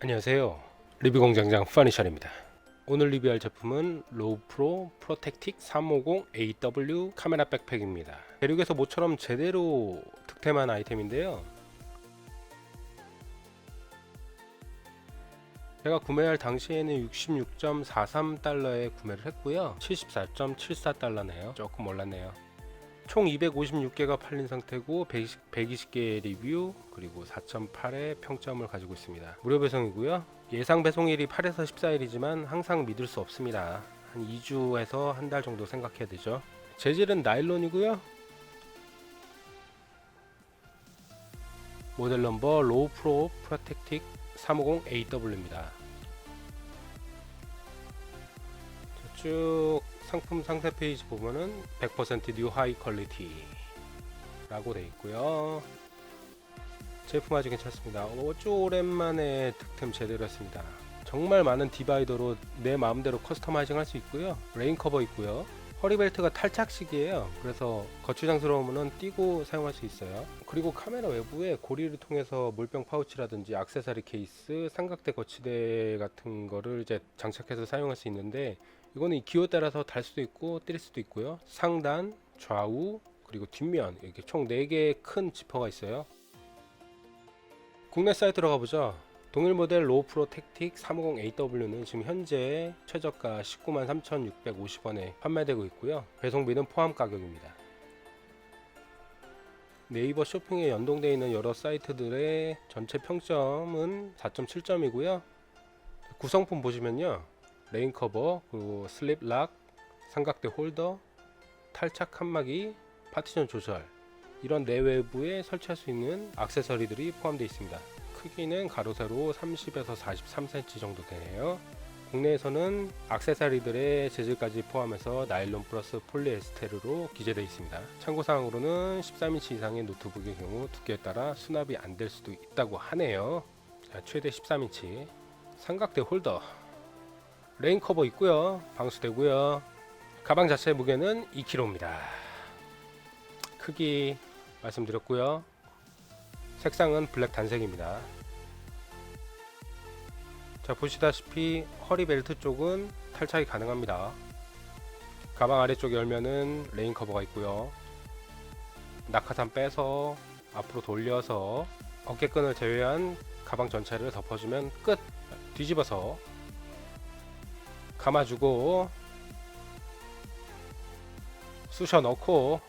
안녕하세요. 리뷰 공장장 파니셜입니다. 오늘 리뷰할 제품은 로우프로 프로텍틱 350AW 카메라 백팩입니다. 대륙에서 모처럼 제대로 득템한 아이템인데요. 제가 구매할 당시에는 66.43달러에 구매를 했고요. 74.74달러네요. 조금 올랐네요. 총 256개가 팔린 상태고 120, 120 개의 리뷰 그리고 4.8의 평점을 가지고 있습니다. 무료 배송이고요. 예상 배송일이 8에서 14일이지만 항상 믿을 수 없습니다. 한 2주에서 한 달 정도 생각해야 되죠. 재질은 나일론이고요. 모델 넘버 로우 프로 프로텍틱 350AW입니다. 쭉 상품 상세 페이지 보면은 100%뉴 하이 퀄리티 라고 돼 있고요. 제품 아주 괜찮습니다. 어쭈 오랜만에 득템 제대로 했습니다. 정말 많은 디바이더로 내 마음대로 커스터마이징 할 수 있고요. 레인 커버 있고요. 허리벨트가 탈착식이에요. 그래서 거추장스러우면 띄고 사용할 수 있어요. 그리고 카메라 외부에 고리를 통해서 물병 파우치라든지 액세서리 케이스, 삼각대 거치대 같은 거를 이제 장착해서 사용할 수 있는데 이거는 이 기호에 따라서 달 수도 있고 뛸 수도 있고요. 상단, 좌우, 그리고 뒷면 이렇게 총 4개의 큰 지퍼가 있어요. 국내 사이트로 가보죠. 동일 모델 로우 프로 택틱 350AW는 지금 현재 최저가 19만 3,650원에 판매되고 있고요. 배송비는 포함 가격입니다. 네이버 쇼핑에 연동되어 있는 여러 사이트들의 전체 평점은 4.7점이고요. 구성품 보시면요. 레인 커버, 그리고 슬립 락, 삼각대 홀더, 탈착 칸막이, 파티션 조절 이런 내외부에 설치할 수 있는 액세서리들이 포함되어 있습니다. 크기는 가로 세로 30에서 43cm 정도 되네요. 국내에서는 액세서리들의 재질까지 포함해서 나일론 플러스 폴리에스테르로 기재되어 있습니다. 참고사항으로는 13인치 이상의 노트북의 경우 두께에 따라 수납이 안 될 수도 있다고 하네요. 자, 최대 13인치 삼각대 홀더 레인 커버 있고요. 방수되고요. 가방 자체 무게는 2kg입니다. 크기 말씀드렸고요. 색상은 블랙 단색입니다. 자 보시다시피 허리 벨트 쪽은 탈착이 가능합니다. 가방 아래쪽 열면은 레인 커버가 있고요. 낙하산 빼서 앞으로 돌려서 어깨끈을 제외한 가방 전체를 덮어주면 끝. 뒤집어서 감아주고 쑤셔 넣고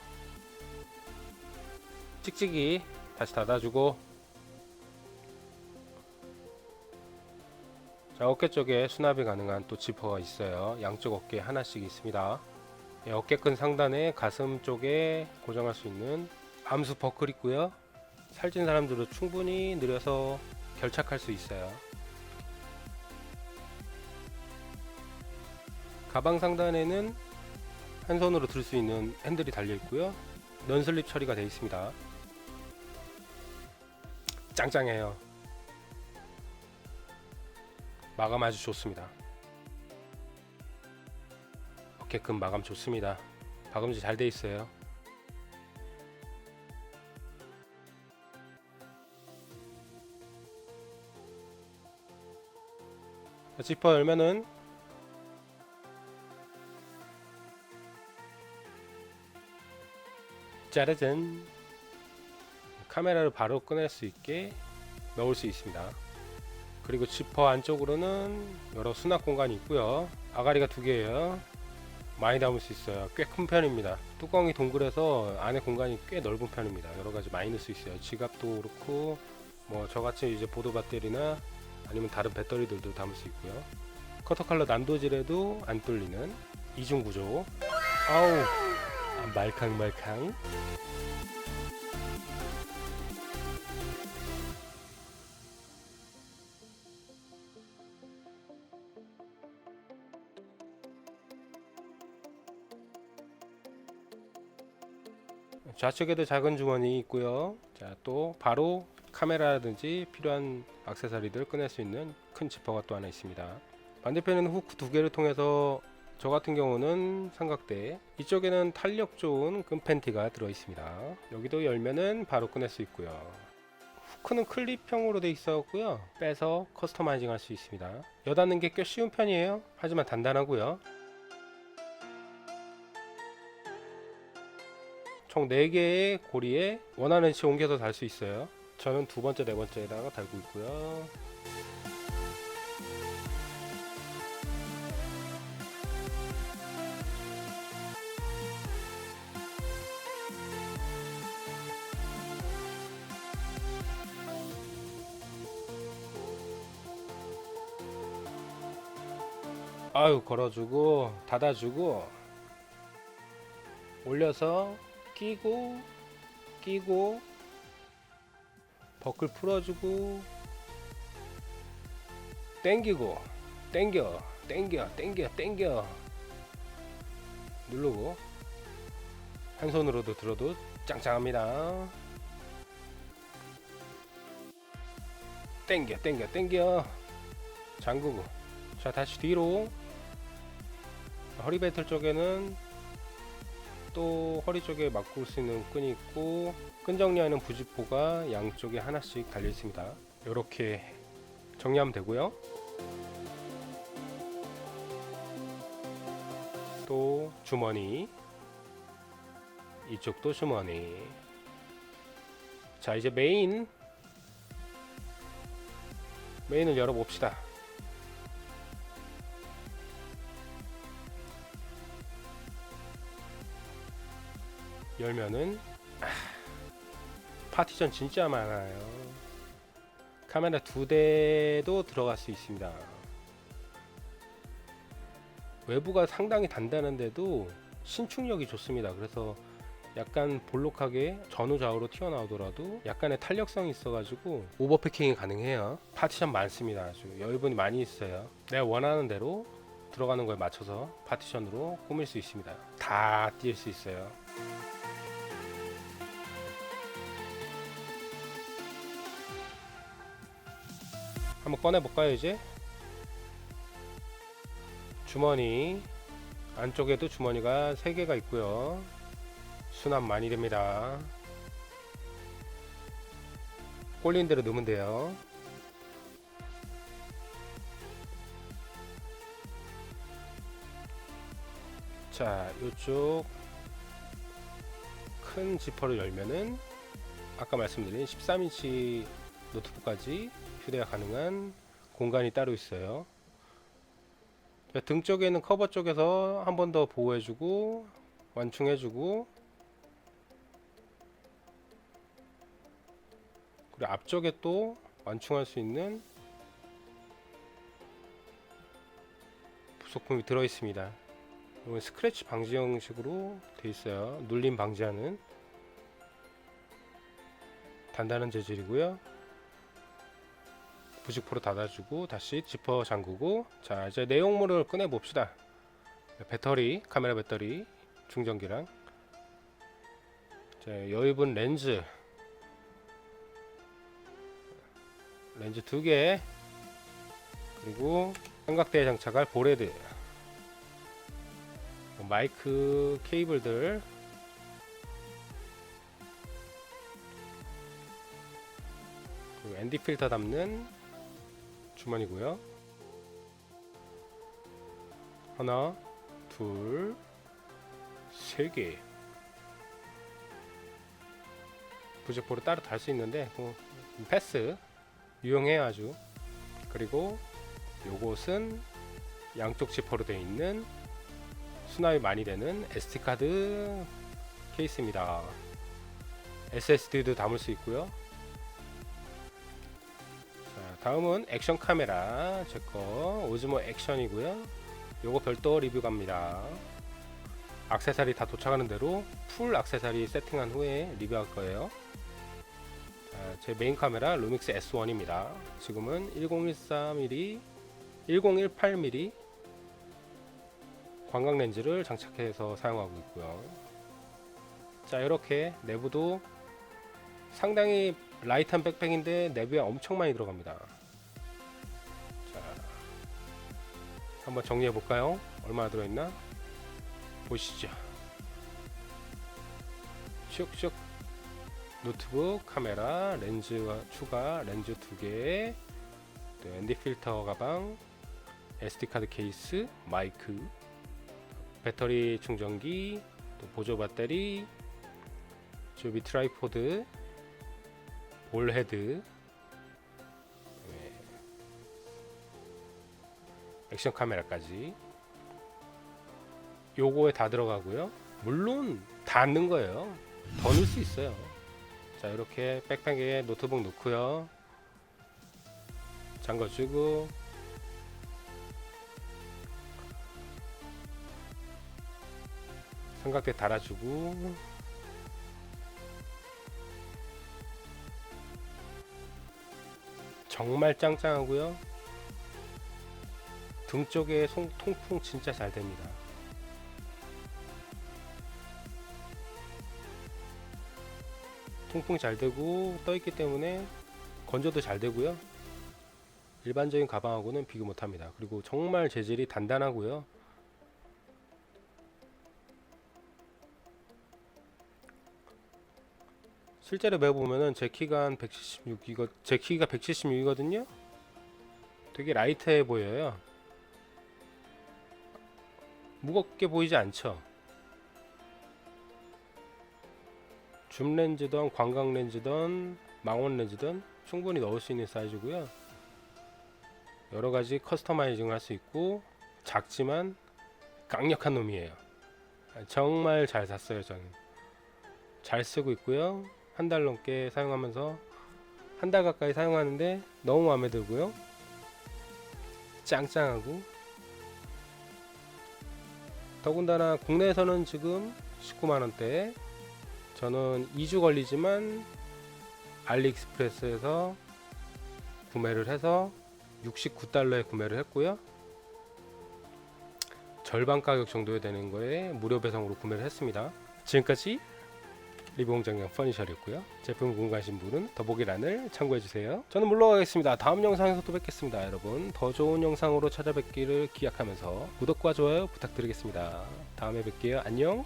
찍찍이 다시 닫아주고. 자 어깨 쪽에 수납이 가능한 또 지퍼가 있어요. 양쪽 어깨 하나씩 있습니다. 예, 어깨끈 상단에 가슴 쪽에 고정할 수 있는 암수 버클 있고요. 살찐 사람들은 충분히 느려서 결착할 수 있어요 가방 상단에는 한 손으로 들 수 있는 핸들이 달려 있고요. 넌슬립 처리가 되어 있습니다. 짱짱해요. 마감 아주 좋습니다. 어깨끈 마감 좋습니다. 박음질 잘 돼 있어요. 자, 지퍼 열면은 짜라잔 카메라를 바로 꺼낼 수 있게 넣을 수 있습니다. 그리고 지퍼 안쪽으로는 여러 수납 공간이 있고요. 아가리가 두 개예요. 많이 담을 수 있어요. 꽤 큰 편입니다. 뚜껑이 동그래서 안에 공간이 꽤 넓은 편입니다. 여러 가지 많이 넣을 수 있어요. 지갑도 그렇고 뭐 저같이 이제 보드 배터리나 아니면 다른 배터리들도 담을 수 있고요. 커터 컬러 난도질에도 안 뚫리는 이중 구조. 아우. 아, 말캉말캉 좌측에도 작은 주머니 있고요. 자, 또 바로 카메라라든지 필요한 액세서리들 꺼낼 수 있는 큰 지퍼가 또 하나 있습니다. 반대편에는 후크 두 개를 통해서 저 같은 경우는 삼각대 이쪽에는 탄력 좋은 끈 팬티가 들어 있습니다 여기도 열면은 바로 꺼낼 수 있고요 후크는 클립형으로 돼 있었고요. 빼서 커스터마이징 할 수 있습니다. 여닫는 게 꽤 쉬운 편이에요. 하지만 단단하고요. 총 4개의 고리에 원하는 위치 옮겨서 달 수 있어요. 저는 두 번째, 네 번째에다가 달고 있고요. 아유 걸어주고 닫아주고 올려서 끼고 끼고 버클 풀어주고 땡기고 땡겨 땡겨 땡겨 땡겨. 누르고 한 손으로도 들어도 짱짱합니다. 땡겨 땡겨 땡겨. 잠그고. 자 다시 뒤로 허리 배틀 쪽에는 또 허리 쪽에 막을 수 있는 끈이 있고 끈 정리하는 부지포가 양쪽에 하나씩 달려 있습니다. 이렇게 정리하면 되고요. 또 주머니. 이쪽도 주머니. 자 이제 메인. 메인을 열어봅시다 열면은 아, 파티션 진짜 많아요. 카메라 두 대도 들어갈 수 있습니다. 외부가 상당히 단단한데도 신축력이 좋습니다. 그래서 약간 볼록하게 전후 좌우로 튀어나오더라도 약간의 탄력성이 있어가지고 오버패킹이 가능해요. 파티션 많습니다. 아주 여유분이 많이 있어요. 내가 원하는 대로 들어가는 거에 맞춰서 파티션으로 꾸밀 수 있습니다. 다 띄울 수 있어요. 한번 꺼내 볼까요 이제? 주머니 안쪽에도 주머니가 3개가 있고요. 수납 많이 됩니다. 꼴린 대로 넣으면 돼요. 자 이쪽 큰 지퍼를 열면은 아까 말씀드린 13인치 노트북까지 휴대가 가능한 공간이 따로 있어요. 등 쪽에는 커버 쪽에서 한 번 더 보호해주고 완충해주고 그리고 앞쪽에 또 완충할 수 있는 부속품이 들어 있습니다. 이건 스크래치 방지 형식으로 돼 있어요. 눌림 방지하는 단단한 재질이고요. 부직포로 닫아주고 다시 지퍼 잠그고 자 이제 내용물을 꺼내 봅시다. 배터리 카메라 배터리 충전기랑. 자 여유분 렌즈. 렌즈 두 개. 그리고 삼각대에 장착할 보레드. 마이크 케이블들. 그리고 ND 필터 담는 주머니고요. 하나, 둘, 세 개. 부직포를 따로 달 수 있는데 뭐, 패스 유용해요 아주. 그리고 요것은 양쪽 지퍼로 되어 있는 수납이 많이 되는 SD 카드 케이스입니다. SSD도 담을 수 있고요. 자, 다음은 액션 카메라 제거 오즈모 액션이고요. 요거 별도 리뷰 갑니다. 악세사리 다 도착하는 대로 풀 악세사리 세팅한 후에 리뷰할 거예요. 자, 제 메인 카메라 루믹스 S1입니다. 지금은 1014mm, 1018mm 광각 렌즈를 장착해서 사용하고 있고요. 자, 이렇게 내부도 상당히 라이트한 백팩인데 내부에 엄청 많이 들어갑니다. 자, 한번 정리해 볼까요? 얼마나 들어있나? 보시죠. 슉슉 노트북 카메라 렌즈 추가 렌즈 두 개 또 ND 필터 가방 SD 카드 케이스 마이크 배터리 충전기 또 보조 배터리 조비 트라이포드 볼 헤드. 네. 액션 카메라까지. 요거에 다 들어가고요. 물론 다 넣는 거예요. 더 넣을 수 있어요. 자 이렇게 백팩에 노트북 넣고요. 잠궈 주고. 삼각대 달아주고 정말 짱짱하고요 등 쪽에 송, 통풍 진짜 잘 됩니다 통풍 잘 되고 떠 있기 때문에 건조도 잘 되고요. 일반적인 가방하고는 비교 못 합니다. 그리고 정말 재질이 단단하고요. 실제로 매보면은 제 키가 한 176 이거 제 키가 176이거든요. 되게 라이트해 보여요. 무겁게 보이지 않죠. 줌 렌즈든 광각 렌즈든 망원 렌즈든 충분히 넣을 수 있는 사이즈고요. 여러 가지 커스터마이징을 할 수 있고 작지만 강력한 놈이에요. 정말 잘 샀어요, 저는. 잘 쓰고 있고요. 한 달 넘게 사용하면서 한 달 가까이 사용하는데 너무 마음에 들고요. 짱짱하고 더군다나 국내에서는 지금 19만 원대 저는 2주 걸리지만 알리익스프레스에서 구매를 해서 69달러에 구매를 했고요. 절반 가격 정도에 되는 거에 무료 배송으로 구매를 했습니다. 지금까지 리뷰공장장 퍼니셔였고요. 제품 궁금하신 분은 더보기란을 참고해주세요. 저는 물러가겠습니다. 다음 영상에서 또 뵙겠습니다. 여러분 더 좋은 영상으로 찾아뵙기를 기약하면서 구독과 좋아요 부탁드리겠습니다. 다음에 뵐게요. 안녕